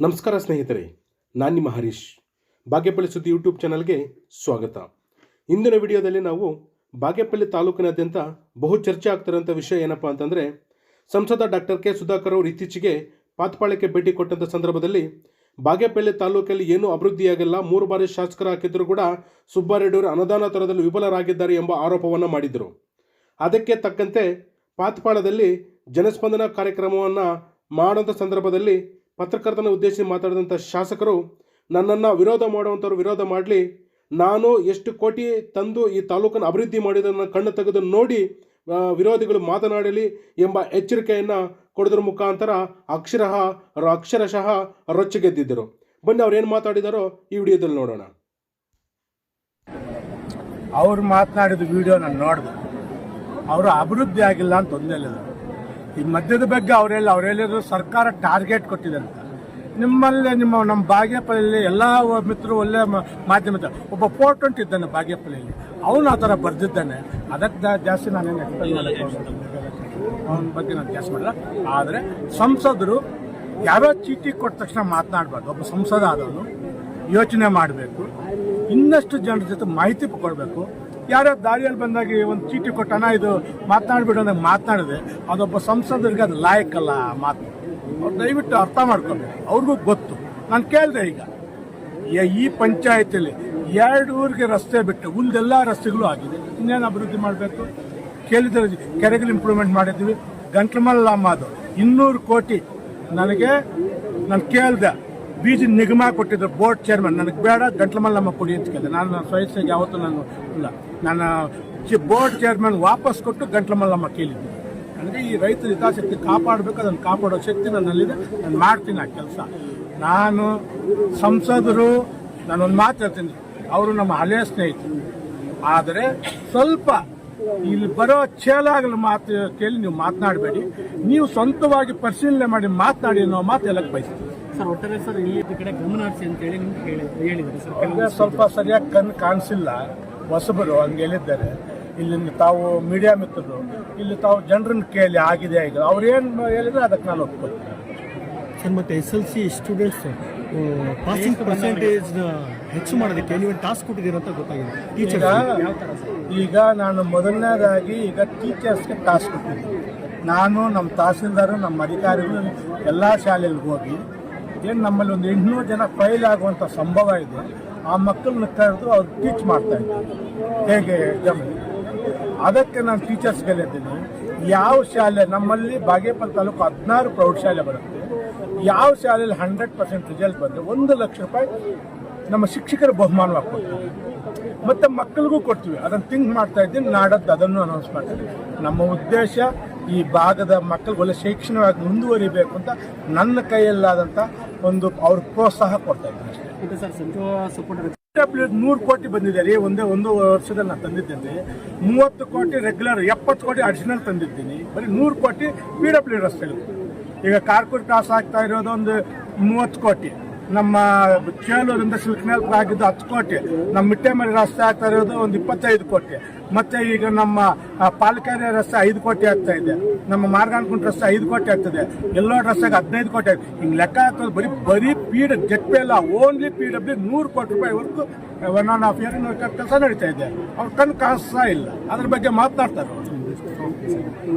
ನಮಸ್ಕಾರ ಸ್ನೇಹಿತರೆ, ನಾನು ನಿಮ್ಮ ಹರೀಶ್. ಬಾಗೇಪಲ್ಲಿ ಸುದ್ದಿ ಯೂಟ್ಯೂಬ್ ಚಾನಲ್ಗೆ ಸ್ವಾಗತ. ಇಂದಿನ ವಿಡಿಯೋದಲ್ಲಿ ನಾವು ಬಾಗೇಪಲ್ಲಿ ತಾಲೂಕಿನಾದ್ಯಂತ ಬಹು ಚರ್ಚೆ ಆಗ್ತಿರೋಂಥ ವಿಷಯ ಏನಪ್ಪ ಅಂತಂದರೆ, ಸಂಸದ ಡಾಕ್ಟರ್ ಕೆ ಸುಧಾಕರ್ ಅವರು ಇತ್ತೀಚೆಗೆ ಪಾತ್ಪಾಳಕ್ಕೆ ಭೇಟಿ ಕೊಟ್ಟಂಥ ಸಂದರ್ಭದಲ್ಲಿ ಬಾಗೇಪಲ್ಲಿ ತಾಲೂಕಲ್ಲಿ ಏನೂ ಅಭಿವೃದ್ಧಿಯಾಗಿಲ್ಲ ಮೂರು ಬಾರಿ ಶಾಸಕರ ಹಾಕಿದ್ರು ಕೂಡ ಸುಬ್ಬಾರೆಡ್ಡಿಯವರು ಅನುದಾನ ತರದಲ್ಲಿ ವಿಫಲರಾಗಿದ್ದಾರೆ ಎಂಬ ಆರೋಪವನ್ನು ಮಾಡಿದರು. ಅದಕ್ಕೆ ತಕ್ಕಂತೆ ಪಾತ್ಪಾಳದಲ್ಲಿ ಜನಸ್ಪಂದನ ಕಾರ್ಯಕ್ರಮವನ್ನು ಮಾಡೋಂಥ ಸಂದರ್ಭದಲ್ಲಿ ಪತ್ರಕರ್ತನ ಉದ್ದೇಶಿಸಿ ಮಾತಾಡಿದಂಥ ಶಾಸಕರು, ನನ್ನನ್ನು ವಿರೋಧ ಮಾಡುವಂಥವ್ರು ವಿರೋಧ ಮಾಡಲಿ, ನಾನು ಎಷ್ಟು ಕೋಟಿ ತಂದು ಈ ತಾಲೂಕನ್ನು ಅಭಿವೃದ್ಧಿ ಮಾಡಿದ್ದನ್ನು ಕಣ್ಣು ತೆಗೆದು ನೋಡಿ ವಿರೋಧಿಗಳು ಮಾತನಾಡಲಿ ಎಂಬ ಎಚ್ಚರಿಕೆಯನ್ನು ಕೊಡೋದ್ರ ಮುಖಾಂತರ ಅಕ್ಷರಃ ಅಕ್ಷರಶಃ ರೊಚ್ಚಿಗೆದ್ದಿದ್ದರು ಬನ್ನಿ ಅವ್ರು ಏನು ಮಾತಾಡಿದಾರೋ ಈ ವಿಡಿಯೋದಲ್ಲಿ ನೋಡೋಣ. ಅವ್ರು ಮಾತನಾಡಿದ ವಿಡಿಯೋ ನಾನು ನೋಡಿದೆ. ಅವರು ಅಭಿವೃದ್ಧಿ ಆಗಿಲ್ಲ ಅಂತ ಒಂದೇ ಈ ಮದ್ಯದ ಬಗ್ಗೆ ಅವರೆಲ್ಲ ಅವರೆಲ್ಲರೂ ಸರ್ಕಾರ ಟಾರ್ಗೆಟ್ ಕೊಟ್ಟಿದೆ ಅಂತ. ನಿಮ್ಮಲ್ಲಿ ನಿಮ್ಮ ನಮ್ಮ ಬಾಗೇಪಲ್ಲಿ ಎಲ್ಲ ಮಿತ್ರರು ಒಳ್ಳೆ ಮಾಧ್ಯಮದ ಒಬ್ಬ ಪೋರ್ಟೆಂಟ್ ಇದ್ದಾನೆ ಬಾಗೇಪಲ್ಲಿ ಅವನು ಆ ಥರ ಬರೆದಿದ್ದಾನೆ. ಅದಕ್ಕೆ ಜಾಸ್ತಿ ನಾನೇನು ಅವನ ಬಗ್ಗೆ ನಾನು ಜಾಸ್ತಿ ಮಾಡಲ್ಲ. ಆದರೆ ಸಂಸದರು ಯಾರೋ ಚೀಟಿ ಕೊಟ್ಟ ತಕ್ಷಣ ಮಾತನಾಡಬಾರ್ದು. ಒಬ್ಬ ಸಂಸದ ಆದವನು ಯೋಚನೆ ಮಾಡಬೇಕು. ಇನ್ನಷ್ಟು ಜನರ ಜೊತೆ ಮಾಹಿತಿ ಕೊಡಬೇಕು ಯಾರೋ ದಾರಿಯಲ್ಲಿ ಬಂದಾಗ ಒಂದು ಚೀಟಿ ಕೊಟ್ಟಣ ಇದು ಮಾತನಾಡ್ಬಿಡು ಅಂದಾಗ ಮಾತನಾಡಿದೆ. ಅದೊಬ್ಬ ಸಂಸದರಿಗೆ ಅದು ಲಾಯಕ್ಕಲ್ಲ ಮಾತು. ಅವ್ರು ದಯವಿಟ್ಟು ಅರ್ಥ ಮಾಡ್ಕೊಂಡು ಅವ್ರಿಗೂ ಗೊತ್ತು. ನಾನು ಕೇಳಿದೆ ಈಗ ಈ ಪಂಚಾಯತಿಯಲ್ಲಿ ಎರಡು ಊರಿಗೆ ರಸ್ತೆ ಬಿಟ್ಟು ಉಳಿದೆಲ್ಲ ರಸ್ತೆಗಳು ಆಗಿದೆ. ಇನ್ನೇನು ಅಭಿವೃದ್ಧಿ ಮಾಡಬೇಕು? ಕೇಳಿದ್ರೆ ಕೆರೆಗಳು ಇಂಪ್ರೂವ್ಮೆಂಟ್ ಮಾಡಿದ್ವಿ. ಗಂಟ್ಲಮಲ್ಲ ಅದು ಇನ್ನೂರು ಕೋಟಿ ನನಗೆ, ನಾನು ಕೇಳಿದೆ. ಬೀಜ ನಿಗಮ ಕೊಟ್ಟಿದ್ರು ಬೋರ್ಡ್ ಚೇರ್ಮನ್ ನನಗೆ ಬೇಡ, ಗಂಟ್ಲಮಲ್ಲಮ್ಮ ಕೊಡಿ ಅಂತ ಕೇಳಿದೆ. ನಾನು ಸ್ವಯಸ್ಸಾಗಿ ಯಾವತ್ತೂ ನಾನು ಇಲ್ಲ. ನಾನು ಬೋರ್ಡ್ ಚೇರ್ಮನ್ ವಾಪಸ್ ಕೊಟ್ಟು ಗಂಟ್ಲಮಲ್ಲಮ್ಮ ಕೇಳಿದ್ದೆ ನನಗೆ ಈ ರೈತರ ಹಿತಾಸಕ್ತಿ ಕಾಪಾಡಬೇಕು, ಅದನ್ನು ಕಾಪಾಡೋ ಶಕ್ತಿ ನನ್ನಲ್ಲಿದೆ. ನಾನು ಮಾಡ್ತೀನಿ ಆ ಕೆಲಸ. ನಾನು ಸಂಸದರು, ನಾನೊಂದು ಮಾತು ಹೇಳ್ತೀನಿ. ಅವರು ನಮ್ಮ ಹಳೆಯ ಸ್ನೇಹಿತರು. ಆದರೆ ಸ್ವಲ್ಪ ಇಲ್ಲಿ ಬರೋ ಚೇಲಾಗಲು ಮಾತು ಕೇಳಿ ನೀವು ಮಾತನಾಡಬೇಡಿ. ನೀವು ಸ್ವಂತವಾಗಿ ಪರಿಶೀಲನೆ ಮಾಡಿ ಮಾತನಾಡಿ ಅನ್ನೋ ಮಾತು ಎಲ್ಲಕ್ಕೆ ಬಯಸ್ತೀನಿ. ಸರ್ ಒಟ್ಟಾರೆ ಸರ್ ಇಲ್ಲಿ ಈ ಕಡೆ ಗಮನ ಹರಿಸಿ ಅಂತ ಹೇಳಿ ನಿಮ್ಗೆ ಹೇಳಿ ಹೇಳಿದ್ದಾರೆ ಸರ್. ಸ್ವಲ್ಪ ಸರಿಯಾಗಿ ಕಣ್ಣು ಕಾಣಿಸಿಲ್ಲ. ಹೊಸಬರು ಹಂಗೆ ಹೇಳಿದ್ದಾರೆ. ಇಲ್ಲಿ ತಾವು ಮೀಡಿಯಾ ಮಿತ್ರರು ಇಲ್ಲಿ ತಾವು ಜನರನ್ನ ಕೇಳಿ ಆಗಿದೆ ಆಗಿದೆ ಅವ್ರು ಏನು ಹೇಳಿದ್ರೆ ಅದಕ್ಕೆ ನಾನು ಒಪ್ಕೊಳ್ತೀನಿ. ಸರ್ ಮತ್ತೆ S L C students passing percentage ಹೆಚ್ಚು ಮಾಡೋದಕ್ಕೆ ನೀವು ಟಾಸ್ಕ್ ಕೊಟ್ಟಿದ್ದೀರ ಅಂತ ಗೊತ್ತಾಗಿದೆ. ಟೀಚರ್ ಈಗ ನಾನು ಮೊದಲನೇದಾಗಿ ಈಗ ಟೀಚರ್ಸ್ಗೆ ಟಾಸ್ಕ್ ಕೊಟ್ಟಿದ್ದೀನಿ. ನಾನು ನಮ್ಮ ತಹಸೀಲ್ದಾರು ನಮ್ಮ ಅಧಿಕಾರಿಗಳು ಎಲ್ಲ ಶಾಲೆಗಳಿಗೆ ಹೋಗಿ ಏನು ನಮ್ಮಲ್ಲಿ ಒಂದು ಎಂಟುನೂರು ಜನ ಫೈಲ್ ಆಗುವಂಥ ಸಂಭವ ಇದೆ, ಆ ಮಕ್ಕಳನ್ನ ಕರೆದು ಅವ್ರು ಟೀಚ್ ಮಾಡ್ತಾ ಹೇಗೆ ಜಮ್ ಅದಕ್ಕೆ ನಾನು ಟೀಚರ್ಸ್ ಗೆಲ್ಲಿದ್ದೀನಿ. ಯಾವ ಶಾಲೆ, ನಮ್ಮಲ್ಲಿ ಬಾಗೇಪಲ್ಲಿ ತಾಲೂಕು ಹದಿನಾರು ಪ್ರೌಢಶಾಲೆ ಬರುತ್ತೆ. ಯಾವ ಶಾಲೆಯಲ್ಲಿ ಹಂಡ್ರೆಡ್ ಪರ್ಸೆಂಟ್ ರಿಸಲ್ಟ್ ಬಂದರೆ ಒಂದು ಲಕ್ಷ ರೂಪಾಯಿ ನಮ್ಮ ಶಿಕ್ಷಕರ ಬಹುಮಾನವಾಗಿ ಕೊಡ್ತೀವಿ ಮತ್ತು ಮಕ್ಕಳಿಗೂ ಕೊಡ್ತೀವಿ. ಅದನ್ನು ಥಿಂಕ್ ಮಾಡ್ತಾ ಇದ್ದೀನಿ, ನಾಡದ್ದು ಅದನ್ನು ಅನೌನ್ಸ್ ಮಾಡ್ತೀವಿ ನಮ್ಮ ಉದ್ದೇಶ ಈ ಭಾಗದ ಮಕ್ಕಳಿಗೆ ಒಳ್ಳೆ ಶೈಕ್ಷಣಿಕವಾಗಿ ಮುಂದುವರಿಬೇಕು ಅಂತ ನನ್ನ ಕೈಯಲ್ಲಾದಂಥ ಒಂದು ಅವ್ರ ಪ್ರೋತ್ಸಾಹ ಕೊಡ್ತಾ ಇದ್ದೀನಿ ಡಬ್ಲ್ಯೂ ನೂರು ಕೋಟಿ ಬಂದಿದೆ ರೀ ಒಂದೇ ಒಂದು ವರ್ಷದಲ್ಲಿ ನಾನು ತಂದಿದ್ದೇನೆ. ಮೂವತ್ತು ಕೋಟಿ ರೆಗ್ಯುಲರ್ ಎಪ್ಪತ್ತು ಕೋಟಿ ಅಡಿಷನಲ್ ತಂದಿದ್ದೀನಿ. ಬರೀ ನೂರು ಕೋಟಿ ಪಿ ಡಬ್ಲ್ಯೂ ರಸ್ತೆಗಳು ಈಗ ಕಾರ್ಕೂರ್ ಕ್ರಾಸ್ ಆಗ್ತಾ ಇರೋದು ಒಂದು ಮೂವತ್ತು ಕೋಟಿ. ನಮ್ಮ ಚೇಲೂರಿಂದ ಸಿಲ್ಕ್ನೆಲ್ ಆಗಿದ್ದು ಹತ್ತು ಕೋಟಿ. ನಮ್ಮ ಮಿಟ್ಟೆ ಮೇಲೆ ರಸ್ತೆ ಆಗ್ತಾ ಇರೋದು ಒಂದು ಇಪ್ಪತ್ತೈದು ಕೋಟಿ. ಮತ್ತೆ ಈಗ ನಮ್ಮ ಪಾಲಕೆರೆ ರಸ್ತೆ ಐದು ಕೋಟಿ ಆಗ್ತಾ ಇದೆ. ನಮ್ಮ ಮಾರ್ಗಾನ್ಕುಂಟ ರಸ್ತೆ ಐದು ಕೋಟಿ ಆಗ್ತದೆ. ಎಲ್ಲೋ ರಸ್ತೆಗೆ ಹದಿನೈದು ಕೋಟಿ ಆಗ್ತದೆ. ಹಿಂಗೆ ಲೆಕ್ಕ ಹಾಕೋದು ಬರೀ ಬರೀ ಪಿ ಡ ಜೆಟ್ ಪೇ ಅಲ್ಲ ಓನ್ಲಿ ಪಿ ಡಬ್ಲ್ಯೂ ನೂರು ಕೋಟಿ ರೂಪಾಯಿವರೆಗೂ ಒನ್ ಆನ್ ಹಾಫ್ ಇಯರ್ ಕೆಲಸ ನಡೀತಾ ಇದೆ. ಅವ್ರ ಕಣ್ಣು ಕಾಸ ಇಲ್ಲ. ಅದ್ರ ಬಗ್ಗೆ ಮಾತನಾಡ್ತಾರೆ